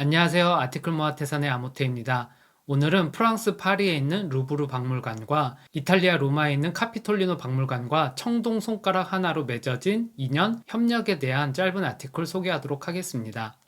안녕하세요. 아티클 모아테산의 아모테입니다. 오늘은 프랑스 파리에 있는 루브르 박물관과 이탈리아 로마에 있는 카피톨리노 박물관과 청동 손가락 하나로 맺어진 인연 협력에 대한 짧은 아티클 소개하도록 하겠습니다.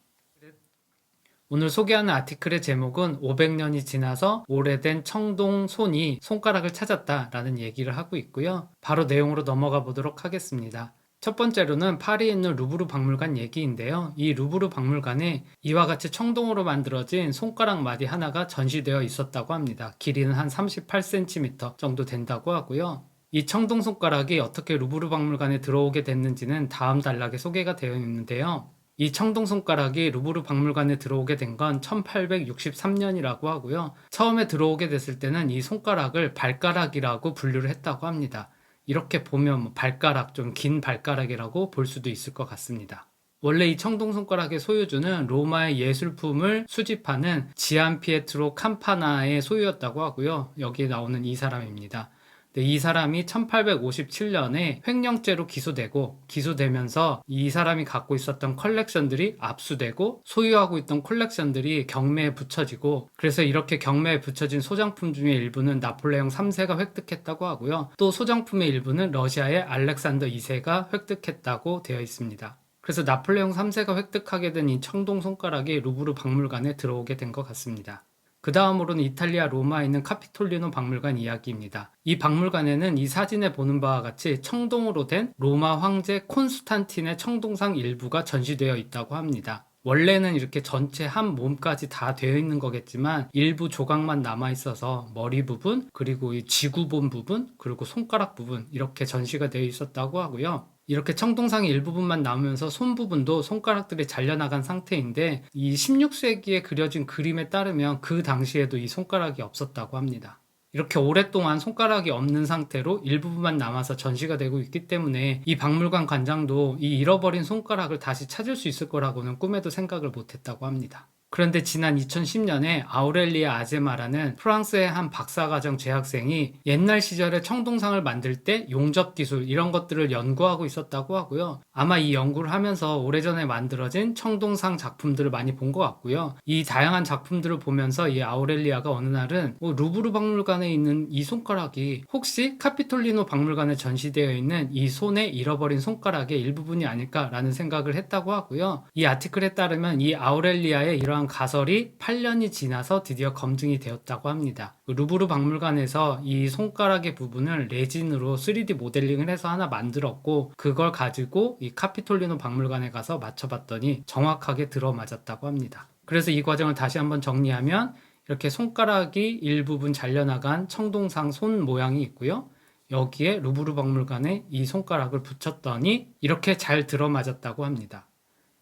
오늘 소개하는 아티클의 제목은 500년이 지나서 오래된 청동 손이 손가락을 찾았다라는 얘기를 하고 있고요. 바로 내용으로 넘어가 보도록 하겠습니다. 첫 번째로는 파리에 있는 루브르 박물관 얘기인데요. 이 루브르 박물관에 이와 같이 청동으로 만들어진 손가락 마디 하나가 전시되어 있었다고 합니다. 길이는 한 38cm 정도 된다고 하고요. 이 청동 손가락이 어떻게 루브르 박물관에 들어오게 됐는지는 다음 단락에 소개가 되어 있는데요. 이 청동 손가락이 루브르 박물관에 들어오게 된 건 1863년이라고 하고요. 처음에 들어오게 됐을 때는 이 손가락을 발가락이라고 분류를 했다고 합니다. 이렇게 보면 뭐 발가락, 좀 긴 발가락이라고 볼 수도 있을 것 같습니다. 원래 이 청동 손가락의 소유주는 로마의 예술품을 수집하는 지안 피에트로 캄파나의 소유였다고 하고요. 여기에 나오는 이 사람입니다. 네, 이 사람이 1857년에 횡령죄로 기소되고 기소되면서 이 사람이 갖고 있었던 컬렉션들이 압수되고 소유하고 있던 컬렉션들이 경매에 붙여지고 그래서 이렇게 경매에 붙여진 소장품 중에 일부는 나폴레옹 3세가 획득했다고 하고요. 또 소장품의 일부는 러시아의 알렉산더 2세가 획득했다고 되어 있습니다. 그래서 나폴레옹 3세가 획득하게 된 이 청동 손가락이 루브르 박물관에 들어오게 된 것 같습니다. 그 다음으로는 이탈리아 로마에 있는 카피톨리노 박물관 이야기입니다. 이 박물관에는 이 사진에 보는 바와 같이 청동으로 된 로마 황제 콘스탄틴의 청동상 일부가 전시되어 있다고 합니다. 원래는 이렇게 전체 한 몸까지 다 되어 있는 거겠지만 일부 조각만 남아 있어서 머리 부분 그리고 이 지구본 부분 그리고 손가락 부분 이렇게 전시가 되어 있었다고 하고요. 이렇게 청동상의 일부분만 남으면서 손 부분도 손가락들이 잘려나간 상태인데 이 16세기에 그려진 그림에 따르면 그 당시에도 이 손가락이 없었다고 합니다. 이렇게 오랫동안 손가락이 없는 상태로 일부분만 남아서 전시가 되고 있기 때문에 이 박물관 관장도 이 잃어버린 손가락을 다시 찾을 수 있을 거라고는 꿈에도 생각을 못했다고 합니다. 그런데 지난 2010년에 아우렐리아 아제마라는 프랑스의 한 박사과정 재학생이 옛날 시절에 청동상을 만들 때 용접 기술 이런 것들을 연구하고 있었다고 하고요. 아마 이 연구를 하면서 오래전에 만들어진 청동상 작품들을 많이 본 것 같고요. 이 다양한 작품들을 보면서 이 아우렐리아가 어느 날은 뭐 루브르 박물관에 있는 이 손가락이 혹시 카피톨리노 박물관에 전시되어 있는 이 손에 잃어버린 손가락의 일부분이 아닐까라는 생각을 했다고 하고요. 이 아티클에 따르면 이 아우렐리아의 이러한 가설이 8년이 지나서 드디어 검증이 되었다고 합니다. 그 루브르 박물관에서 이 손가락의 부분을 레진으로 3D 모델링을 해서 하나 만들었고 그걸 가지고 이 카피톨리노 박물관에 가서 맞춰봤더니 정확하게 들어맞았다고 합니다. 그래서 이 과정을 다시 한번 정리하면 이렇게 손가락이 일부분 잘려나간 청동상 손 모양이 있고요. 여기에 루브르 박물관에 이 손가락을 붙였더니 이렇게 잘 들어맞았다고 합니다.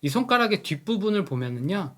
이 손가락의 뒷부분을 보면은요.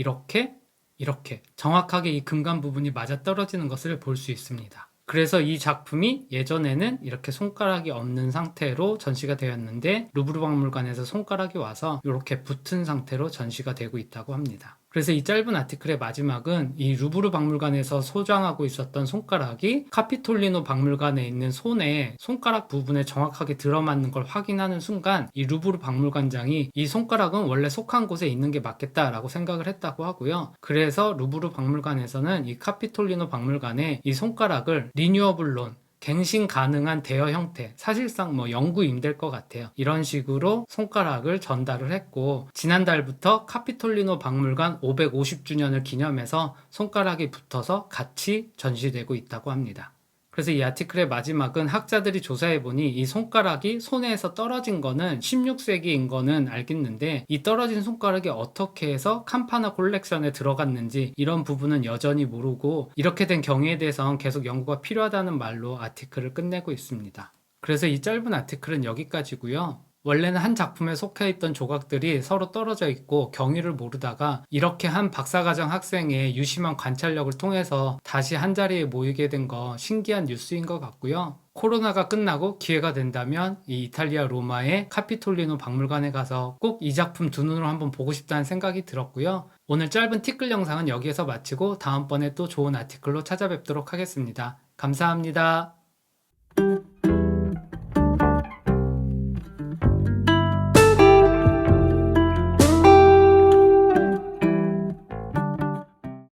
이렇게 이렇게 정확하게 이 금간 부분이 맞아 떨어지는 것을 볼 수 있습니다. 그래서 이 작품이 예전에는 이렇게 손가락이 없는 상태로 전시가 되었는데 루브르 박물관에서 손가락이 와서 이렇게 붙은 상태로 전시가 되고 있다고 합니다. 그래서 이 짧은 아티클의 마지막은 이 루브르 박물관에서 소장하고 있었던 손가락이 카피톨리노 박물관에 있는 손에 손가락 부분에 정확하게 들어맞는 걸 확인하는 순간 이 루브르 박물관장이 이 손가락은 원래 속한 곳에 있는 게 맞겠다라고 생각을 했다고 하고요. 그래서 루브르 박물관에서는 이 카피톨리노 박물관에 이 손가락을 리뉴어블론 갱신 가능한 대여 형태, 사실상 뭐 영구임 될것 같아요. 이런 식으로 손가락을 전달을 했고, 지난달부터 카피톨리노 박물관 550주년을 기념해서 손가락이 붙어서 같이 전시되고 있다고 합니다. 그래서 이 아티클의 마지막은 학자들이 조사해보니 이 손가락이 손에서 떨어진 거는 16세기인 거는 알겠는데 이 떨어진 손가락이 어떻게 해서 캄파나 콜렉션에 들어갔는지 이런 부분은 여전히 모르고 이렇게 된 경위에 대해서는 계속 연구가 필요하다는 말로 아티클을 끝내고 있습니다. 그래서 이 짧은 아티클은 여기까지고요. 원래는 한 작품에 속해 있던 조각들이 서로 떨어져 있고 경위를 모르다가 이렇게 한 박사과정 학생의 유심한 관찰력을 통해서 다시 한 자리에 모이게 된 거 신기한 뉴스인 것 같고요. 코로나가 끝나고 기회가 된다면 이 이탈리아 로마의 카피톨리노 박물관에 가서 꼭 이 작품 두 눈으로 한번 보고 싶다는 생각이 들었고요. 오늘 짧은 티끌 영상은 여기에서 마치고 다음번에 또 좋은 아티클로 찾아뵙도록 하겠습니다. 감사합니다.